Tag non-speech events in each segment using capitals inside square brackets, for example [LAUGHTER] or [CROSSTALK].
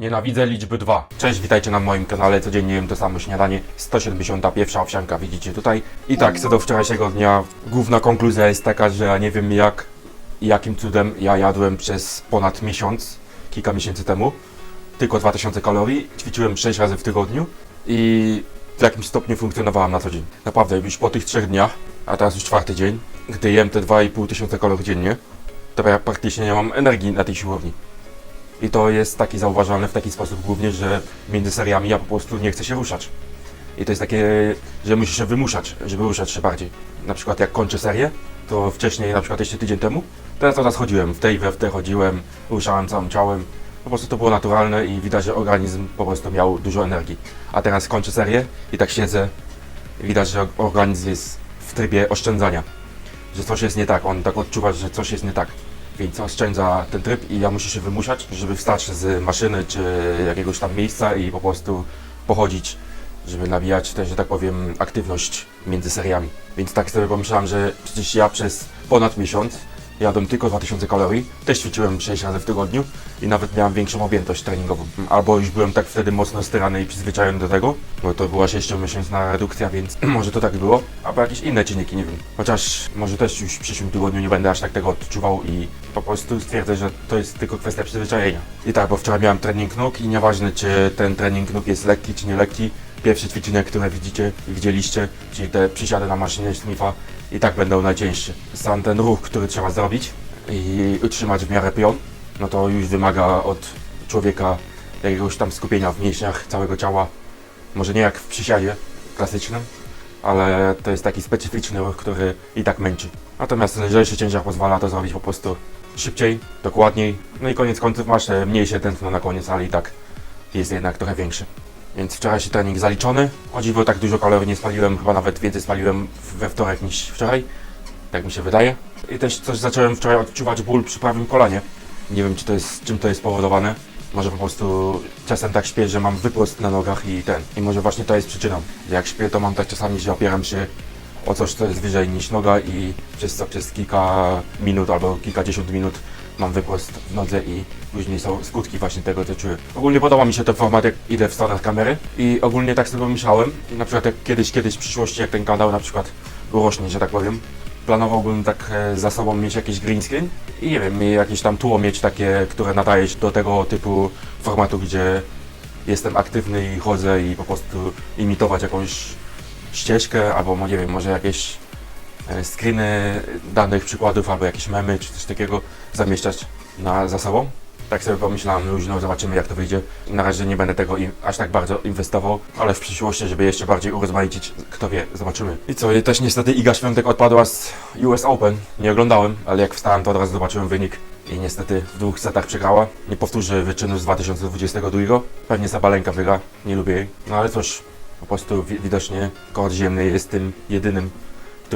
Nienawidzę liczby 2. Cześć, witajcie na moim kanale. Codziennie jem to samo śniadanie. 171 owsianka widzicie tutaj. I tak, co do wczorajszego dnia, główna konkluzja jest taka, że ja nie wiem jak jakim cudem ja jadłem przez ponad miesiąc, kilka miesięcy temu, tylko 2000 kalorii. Ćwiczyłem 6 razy w tygodniu i w jakimś stopniu funkcjonowałem na co dzień. Naprawdę, już po tych trzech dniach, a teraz już czwarty dzień, gdy jem te 2,5 tysiąca kalorii dziennie, to ja praktycznie nie mam energii na tej siłowni. I to jest taki zauważalne w taki sposób głównie, że między seriami ja po prostu nie chcę się ruszać. I to jest takie, że musisz się wymuszać, żeby ruszać się bardziej. Na przykład jak kończę serię, to wcześniej, na przykład jeszcze tydzień temu, ja cały chodziłem, w tej we w te chodziłem, ruszałem całym ciałem. Po prostu to było naturalne i widać, że organizm po prostu miał dużo energii. A teraz kończę serię i tak siedzę, widać, że organizm jest w trybie oszczędzania. Że coś jest nie tak, on tak odczuwa, że coś jest nie tak więc oszczędza ten tryb i ja muszę się wymuszać, żeby wstać z maszyny czy jakiegoś tam miejsca i po prostu pochodzić, żeby nawijać też, że tak powiem, aktywność między seriami. Więc tak sobie pomyślałem, że przecież ja przez ponad miesiąc jadłem tylko 2000 kalorii, też ćwiczyłem 6 razy w tygodniu i nawet miałem większą objętość treningową. Albo już byłem tak wtedy mocno styrany i przyzwyczajony do tego, bo to była 6-miesięczna redukcja, więc [CLEARS THROAT] może to tak było, albo jakieś inne czynniki, nie wiem. Chociaż może też już w przyszłym tygodniu nie będę aż tak tego odczuwał i po prostu stwierdzę, że to jest tylko kwestia przyzwyczajenia. I tak, bo wczoraj miałem trening nóg i nieważne czy ten trening nóg jest lekki czy nie lekki, pierwsze ćwiczenia, które widzicie widzieliście, czyli te przysiady na maszynie Smitha i tak będą najcięższe. Sam ten ruch, który trzeba zrobić i utrzymać w miarę pion, no to już wymaga od człowieka jakiegoś tam skupienia w mięśniach całego ciała. Może nie jak w przysiadzie klasycznym, ale to jest taki specyficzny ruch, który i tak męczy. Natomiast lżejszy ciężar pozwala to zrobić po prostu szybciej, dokładniej. No i koniec końców masz te mniejsze tętno na koniec, ale i tak jest jednak trochę większy. Więc wczorajszy trening zaliczony. O tak dużo kalorii nie spaliłem, chyba nawet więcej spaliłem we wtorek niż wczoraj. Tak mi się wydaje. I też coś zacząłem wczoraj odczuwać ból przy prawym kolanie. Nie wiem czy to jest, czym to jest spowodowane. Może po prostu czasem tak śpię, że mam wyprost na nogach i ten. I może właśnie to jest przyczyną. Jak śpię to mam tak czasami, że opieram się o coś, co jest wyżej niż noga i przez przez kilka minut albo kilkadziesiąt minut mam wyprost w nodze i później są skutki właśnie tego, co czuję. Ogólnie podoba mi się ten format, jak idę w stronę kamery i ogólnie tak sobie myślałem, na przykład jak kiedyś, kiedyś w przyszłości, jak ten kanał na przykład urośnie, że tak powiem, planowałbym tak e, za sobą mieć jakiś green screen i nie wiem, i jakieś tam tło mieć takie, które nadaje się do tego typu formatu, gdzie jestem aktywny i chodzę i po prostu imitować jakąś ścieżkę, albo nie wiem, może jakieś e, screeny danych przykładów, albo jakieś memy, czy coś takiego zamieszczać na, za sobą. Tak sobie pomyślałem, luźno, zobaczymy jak to wyjdzie. Na razie nie będę tego im, aż tak bardzo inwestował, ale w przyszłości, żeby jeszcze bardziej urozmaicić, kto wie, zobaczymy. I co, i też niestety Iga Świątek odpadła z US Open. Nie oglądałem, ale jak wstałem, to od razu zobaczyłem wynik. I niestety w dwóch setach przegrała. Nie powtórzę wyczynu z 2022. Pewnie Sabalenka wygra, nie lubię jej. No ale cóż, po prostu wi- widocznie kod ziemny jest tym jedynym,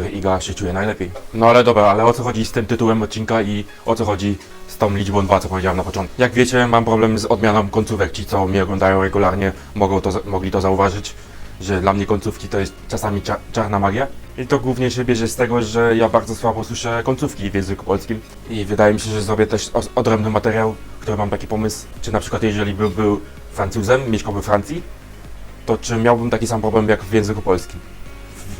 Iga się czuje najlepiej. No ale dobra, ale o co chodzi z tym tytułem odcinka i o co chodzi z tą liczbą 2, co powiedziałem na początku. Jak wiecie, mam problem z odmianą końcówek. Ci, co mnie oglądają regularnie, mogą to, mogli to zauważyć, że dla mnie końcówki to jest czasami cza- czarna magia. I to głównie się bierze z tego, że ja bardzo słabo słyszę końcówki w języku polskim. I wydaje mi się, że zrobię też odrębny materiał, który mam taki pomysł, czy na przykład jeżeli by był Francuzem, mieszkał we Francji, to czy miałbym taki sam problem jak w języku polskim?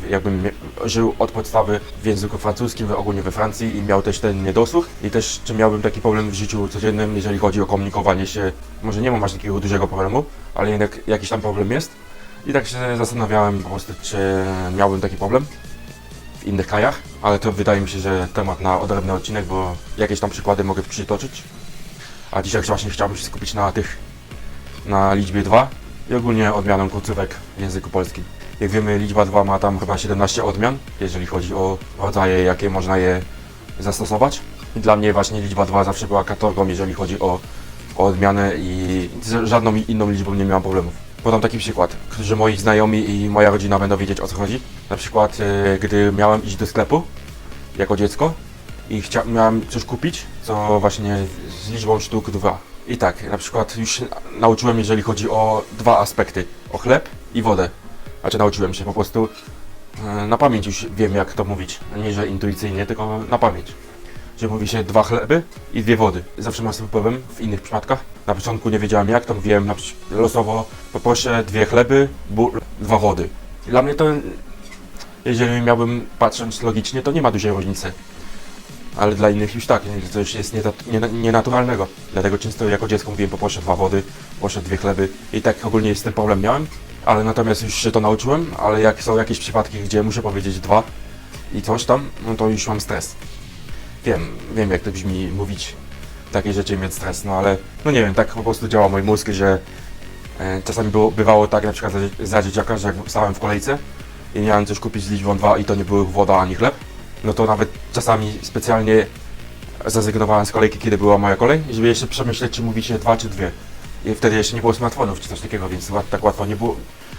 Jakbym żył od podstawy w języku francuskim, ogólnie we Francji i miał też ten niedosłuch i też czy miałbym taki problem w życiu codziennym, jeżeli chodzi o komunikowanie się. Może nie mam aż takiego dużego problemu, ale jednak jakiś tam problem jest. I tak się zastanawiałem po prostu, czy miałbym taki problem w innych krajach, ale to wydaje mi się, że temat na odrębny odcinek, bo jakieś tam przykłady mogę przytoczyć. A dzisiaj właśnie chciałbym się skupić na tych, na liczbie 2 i ogólnie odmianą końcówek w języku polskim. Jak wiemy, liczba 2 ma tam chyba 17 odmian, jeżeli chodzi o rodzaje, jakie można je zastosować. I dla mnie właśnie liczba 2 zawsze była katorgą, jeżeli chodzi o, o odmianę i z żadną inną liczbą nie miałam problemów. Podam taki przykład, że moi znajomi i moja rodzina będą wiedzieć o co chodzi. Na przykład, e, gdy miałem iść do sklepu jako dziecko i chcia- miałem coś kupić, co właśnie z liczbą sztuk 2. I tak, na przykład już nauczyłem, jeżeli chodzi o dwa aspekty, o chleb i wodę. Znaczy nauczyłem się po prostu e, na pamięć już wiem jak to mówić, nie że intuicyjnie, tylko na pamięć. że mówi się dwa chleby i dwie wody. Zawsze mam z tym problem w innych przypadkach. Na początku nie wiedziałem jak, to mówiłem na losowo, poproszę dwie chleby, dwa wody. Dla mnie to, jeżeli miałbym patrząc logicznie, to nie ma dużej różnicy. Ale dla innych już tak, to już jest nienaturalnego. Dlatego często jako dziecko mówiłem poproszę dwa wody, poproszę dwie chleby i tak ogólnie z tym problem miałem. Ale natomiast już się to nauczyłem, ale jak są jakieś przypadki, gdzie muszę powiedzieć dwa i coś tam, no to już mam stres. Wiem, wiem jak to brzmi mówić takie rzeczy mieć stres, no ale no nie wiem, tak po prostu działa mój mózg, że e, czasami było, bywało tak na przykład za, za dzieciaka, że jak stałem w kolejce i miałem coś kupić z liczbą 2 i to nie były woda ani chleb, no to nawet czasami specjalnie zrezygnowałem z kolejki, kiedy była moja kolej, żeby jeszcze przemyśleć, czy mówi się dwa czy dwie. I wtedy jeszcze nie było smartfonów czy coś takiego, więc tak łatwo nie było,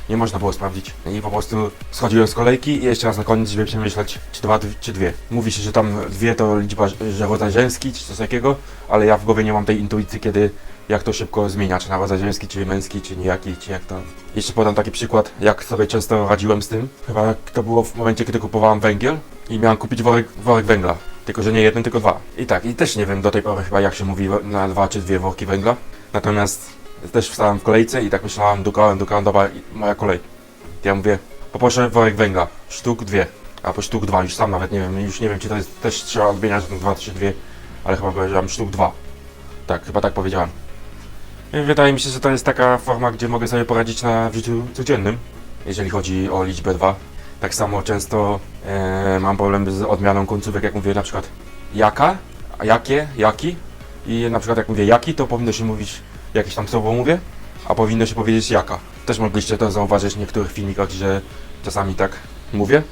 nie można było sprawdzić. I po prostu schodziłem z kolejki i jeszcze raz na koniec, żeby przemyśleć, czy dwa czy dwie. Mówi się, że tam dwie to liczba, że rodzaj żeński czy coś takiego, ale ja w głowie nie mam tej intuicji, kiedy jak to szybko zmienia, czy na rodzaj żeński, czy męski, czy niejaki, czy jak to. Jeszcze podam taki przykład, jak sobie często radziłem z tym. Chyba to było w momencie, kiedy kupowałem węgiel i miałem kupić worek, worek węgla. Tylko, że nie jeden, tylko dwa. I tak, i też nie wiem do tej pory chyba jak się mówi na dwa czy dwie worki węgla. Natomiast też wstałem w kolejce i tak myślałem, dukałem, dukałem, dobra, moja kolej. Ja mówię, poproszę worek węgla, sztuk dwie, albo sztuk dwa, już sam nawet nie wiem, już nie wiem czy to jest, też trzeba odmieniać na dwa, trzy, dwie, ale chyba powiedziałem sztuk dwa. Tak, chyba tak powiedziałem. I Wydaje mi się, że to jest taka forma, gdzie mogę sobie poradzić na w życiu codziennym, jeżeli chodzi o liczbę 2. Tak samo często e, mam problem z odmianą końcówek, jak mówię na przykład jaka, a jakie, jaki. I na przykład jak mówię jaki, to powinno się mówić jakieś tam słowo mówię, a powinno się powiedzieć jaka. Też mogliście to zauważyć w niektórych filmikach, że czasami tak mówię.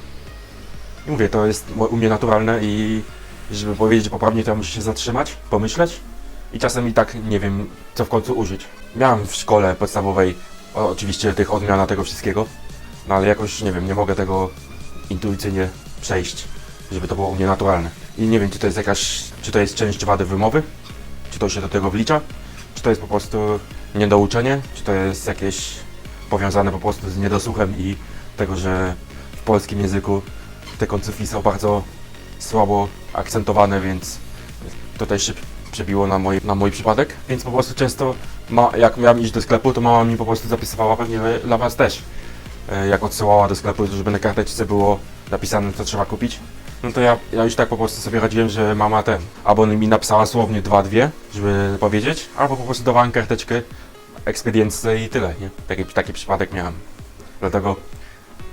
I mówię, to jest u mnie naturalne i żeby powiedzieć poprawnie, to ja muszę się zatrzymać, pomyśleć i czasem i tak nie wiem, co w końcu użyć. Miałem w szkole podstawowej oczywiście tych odmiana tego wszystkiego, no ale jakoś, nie wiem, nie mogę tego intuicyjnie przejść, żeby to było u mnie naturalne. I nie wiem, czy to jest jakaś, czy to jest część wady wymowy, czy to się do tego wlicza, czy to jest po prostu niedouczenie, czy to jest jakieś powiązane po prostu z niedosłuchem i tego, że w polskim języku te końcówki są bardzo słabo akcentowane, więc to też się przebiło na mój, na mój przypadek, więc po prostu często, ma, jak miałem iść do sklepu, to mama mi po prostu zapisywała pewnie dla Was też. E, Jak odsyłała do sklepu, żeby na karteczce było napisane, co trzeba kupić. No to ja, ja już tak po prostu sobie radziłem, że mama ten, albo mi napisała słownie dwa, dwie, żeby powiedzieć, albo po prostu dawałem karteczkę ekspedientce i tyle, nie? Taki, taki przypadek miałem. Dlatego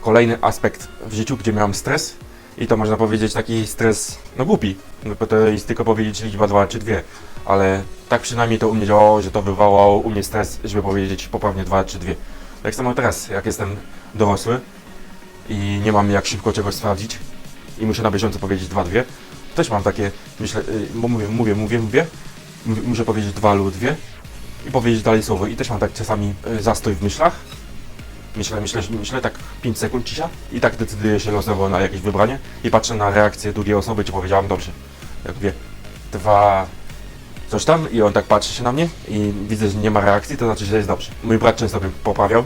kolejny aspekt w życiu, gdzie miałem stres i to można powiedzieć taki stres, no głupi, no bo to jest tylko powiedzieć liczba dwa czy dwie, ale tak przynajmniej to u mnie działało, że to wywołało u mnie stres, żeby powiedzieć poprawnie dwa czy dwie. Tak samo teraz, jak jestem dorosły i nie mam jak szybko czegoś sprawdzić i muszę na bieżąco powiedzieć dwa, dwie, też mam takie, myślę, y, mówię, mówię, mówię, mówię, muszę powiedzieć dwa lub dwie. I powiedzieć dalej słowo. I też mam tak czasami y, zastój w myślach, Myślę, myślę, myślę tak 5 sekund cisza. I tak decyduję się losowo na jakieś wybranie. I patrzę na reakcję drugiej osoby, czy powiedziałam dobrze. Jak wie, dwa, coś tam. I on tak patrzy się na mnie. I widzę, że nie ma reakcji, to znaczy, że jest dobrze. Mój brat często mnie poprawiał.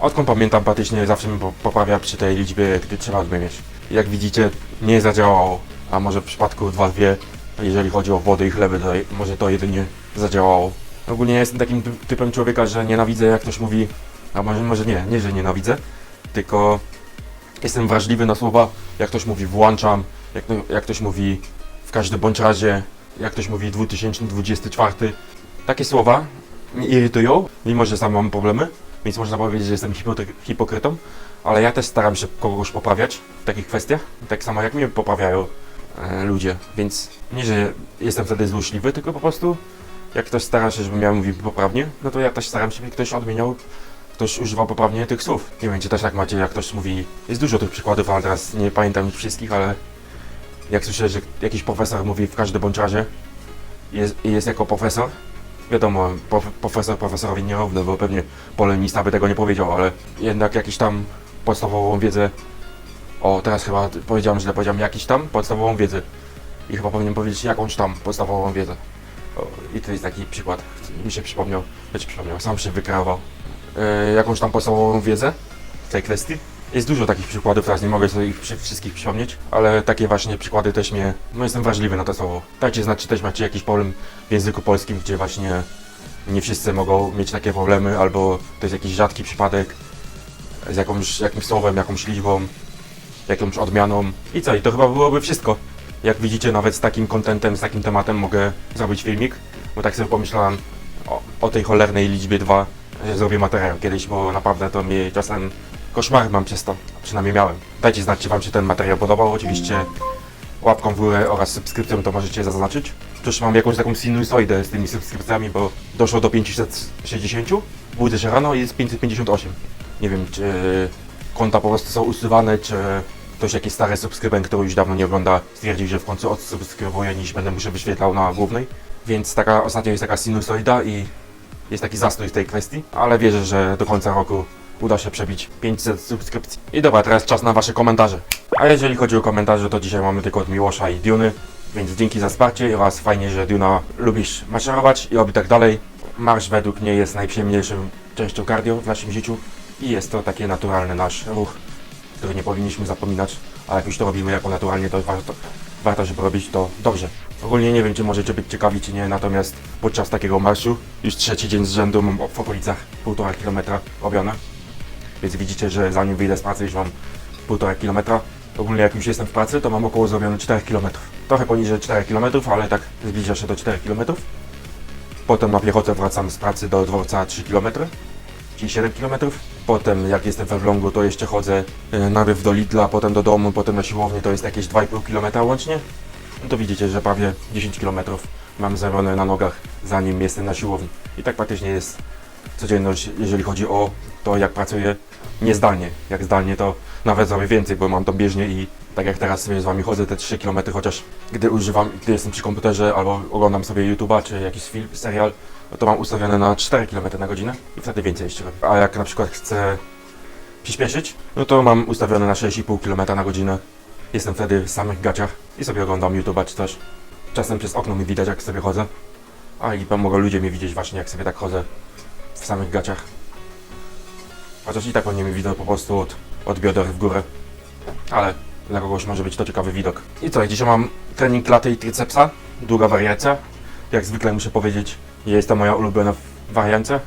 Odkąd pamiętam, praktycznie zawsze mnie po- poprawia przy tej liczbie, gdy trzeba odmieniać. Jak widzicie, nie zadziałało, a może w przypadku 2-2, jeżeli chodzi o wodę i chleby, to może to jedynie zadziałało. Ogólnie jestem takim ty- typem człowieka, że nienawidzę jak ktoś mówi a może, może nie, nie, że nienawidzę, tylko jestem wrażliwy na słowa, jak ktoś mówi włączam, jak, jak ktoś mówi w każdym bądź razie, jak ktoś mówi 2024. Takie słowa mnie irytują, mimo że sam mam problemy, więc można powiedzieć, że jestem hipokrytą, ale ja też staram się kogoś poprawiać w takich kwestiach, tak samo jak mnie poprawiają e, ludzie, więc nie, że jestem wtedy złośliwy, tylko po prostu jak ktoś stara się, żebym ja mówił poprawnie, no to ja też staram się, żeby ktoś odmieniał ktoś używał poprawnie tych słów. Nie wiem, czy też tak macie, jak ktoś mówi. Jest dużo tych przykładów, ale teraz nie pamiętam ich wszystkich, ale jak słyszę, że jakiś profesor mówi w każdym bądź razie jest, jest jako profesor, wiadomo, prof, profesor profesorowi nierówny, bo pewnie polemista by tego nie powiedział, ale jednak jakiś tam podstawową wiedzę. O, teraz chyba powiedziałem źle, powiedziałem jakiś tam podstawową wiedzę. I chyba powinien powiedzieć jakąś tam podstawową wiedzę. O, I to jest taki przykład, mi się przypomniał, znaczy przypomniał, sam się wykreował e, jakąś tam podstawową wiedzę w tej kwestii. Jest dużo takich przykładów, teraz nie mogę sobie ich wszystkich przypomnieć, ale takie właśnie przykłady też mnie, no jestem wrażliwy na to słowo. Dajcie znać, czy też macie jakiś problem w języku polskim, gdzie właśnie nie wszyscy mogą mieć takie problemy, albo to jest jakiś rzadki przypadek z jakąś, jakimś słowem, jakąś liczbą, jakąś odmianą. I co, i to chyba byłoby wszystko. Jak widzicie, nawet z takim kontentem, z takim tematem mogę zrobić filmik, bo tak sobie pomyślałem o, o tej cholernej liczbie 2, że zrobię materiał kiedyś, bo naprawdę to mnie czasem koszmary mam przez to, przynajmniej miałem. Dajcie znać, czy wam się ten materiał podobał, oczywiście łapką w górę oraz subskrypcją to możecie zaznaczyć. Też mam jakąś taką sinusoidę z tymi subskrypcjami, bo doszło do 560, budzę się rano i jest 558. Nie wiem, czy konta po prostu są usuwane, czy ktoś jakiś stary subskrybent, który już dawno nie ogląda, stwierdził, że w końcu odsubskrybuje, niż będę mu się wyświetlał na głównej. Więc taka, ostatnio jest taka sinusoida i jest taki zastój w tej kwestii, ale wierzę, że do końca roku uda się przebić 500 subskrypcji. I dobra, teraz czas na wasze komentarze. A jeżeli chodzi o komentarze, to dzisiaj mamy tylko od Miłosza i Duny, więc dzięki za wsparcie oraz fajnie, że Duna lubisz maszerować i oby tak dalej. Marsz według mnie jest najprzyjemniejszym częścią cardio w naszym życiu i jest to taki naturalny nasz ruch, który nie powinniśmy zapominać, a jak już to robimy jako naturalnie, to warto, warto żeby robić to dobrze. Ogólnie nie wiem, czy możecie być ciekawi, czy nie, natomiast podczas takiego marszu już trzeci dzień z rzędu mam w okolicach 1,5 km robione. Więc widzicie, że zanim wyjdę z pracy już mam 1,5 km. Ogólnie jak już jestem w pracy, to mam około zrobione 4 km. Trochę poniżej 4 km, ale tak zbliża się do 4 km. Potem na piechotę wracam z pracy do dworca 3 km, czyli 7 km. Potem jak jestem we Wlągu, to jeszcze chodzę e, najpierw do Lidla, potem do domu, potem na siłownię, to jest jakieś 2,5 km łącznie. No to widzicie, że prawie 10 km mam zrobione na nogach, zanim jestem na siłowni. I tak praktycznie jest codzienność, jeżeli chodzi o to, jak pracuję niezdalnie. Jak zdalnie, to nawet zrobię więcej, bo mam tą bieżnię i tak jak teraz sobie z Wami chodzę te 3 km, chociaż gdy używam, gdy jestem przy komputerze albo oglądam sobie YouTube'a czy jakiś film, serial, to mam ustawione na 4 km na godzinę i wtedy więcej jeszcze robię. A jak na przykład chcę przyspieszyć, no to mam ustawione na 6,5 km na godzinę. Jestem wtedy w samych gaciach i sobie oglądam YouTube'a czy coś. Czasem przez okno mi widać, jak sobie chodzę. A i mogą ludzie mnie widzieć właśnie, jak sobie tak chodzę w samych gaciach. Chociaż i tak oni mnie widzą po prostu od, od bioder w górę. Ale dla kogoś może być to ciekawy widok. I co, dzisiaj mam trening klaty i tricepsa. Długa wariacja. Jak zwykle muszę powiedzieć, jest to moja ulubiona wariancja.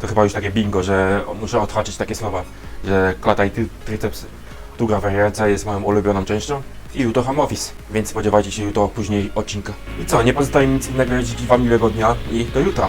To chyba już takie bingo, że muszę odhaczyć takie słowa, że klata i tri- triceps, długa wariacja jest moją ulubioną częścią. I jutro home office, więc spodziewajcie się jutro później odcinka. I co, nie pozostaje nic innego jak wam miłego dnia i do jutra.